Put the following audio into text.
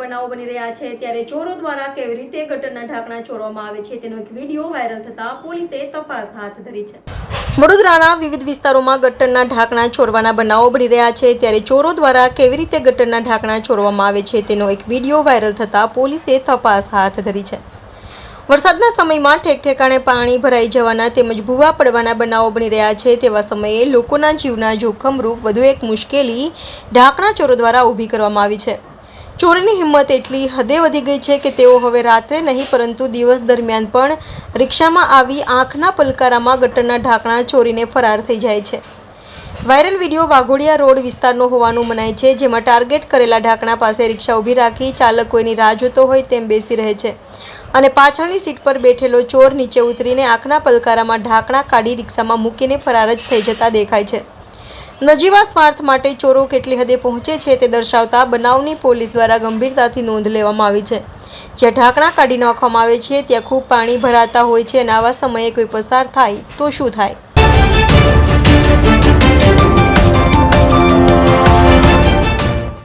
બનાવો બની રહ્યા છે. ત્યારે ચોરો દ્વારા કેવી રીતે ગટરના ઢાંકણા ચોરવામાં આવે છે તેનો એક વીડિયો વાયરલ થતા પોલીસે તપાસ હાથ ધરી છે. વડોદરાના વિવિધ વિસ્તારોમાં ગટરના ઢાંકણા ચોરવાના બનાવો બની રહ્યા છે. ત્યારે ચોરો દ્વારા કેવી રીતે ગટરના ઢાંકણા ચોરવામાં આવે છે તેનો એક વીડિયો વાયરલ થતા પોલીસે તપાસ હાથ ધરી છે. વરસાદના સમયમાં ઠેક ઠેકાણે પાણી ભરાઈ જવાના તેમજ ભૂવા પડવાના બનાવો બની રહ્યા છે તેવા સમયે લોકોના જીવના જોખમરૂપ વધુ એક મુશ્કેલી ઢાંકણા ચોરો દ્વારા ઊભી કરવામાં આવી છે. ચોરીની હિંમત એટલી હદે વધી ગઈ છે કે તેઓ હવે રાત્રે નહીં, પરંતુ દિવસ દરમિયાન પણ રિક્ષામાં આવી આંખના પલકારામાં ગટરના ઢાંકણા ચોરીને ફરાર થઈ જાય છે. વાયરલ વીડિયો વાઘોડિયા રોડ વિસ્તારનો હોવાનું મનાય છે, જેમાં ટાર્ગેટ કરેલા ઢાંકણા પાસે રિક્ષા ઊભી રાખી ચાલક કોઈની રાહ જોતો હોય તેમ બેસી રહે છે. અને પાછળની સીટ પર બેઠેલો ચોર નીચે ઉતરીને આંખના પલકારામાં ઢાંકણા કાઢી રિક્ષામાં મૂકીને ફરાર જ થઈ જતા દેખાય છે. નજીવા સ્વાર્થ માટે ચોરો કેટલી હદે પહોંચે છે તે દર્શાવતા બનાવની પોલીસ દ્વારા ગંભીરતાથી નોંધ લેવામાં આવી છે. જ્યાં ઢાંકણા કાઢી નાખવામાં આવે છે, ત્યાં ખૂબ પાણી ભરાતા હોય છે અને આવા સમયે કોઈ પસાર થાય તો શું થાય?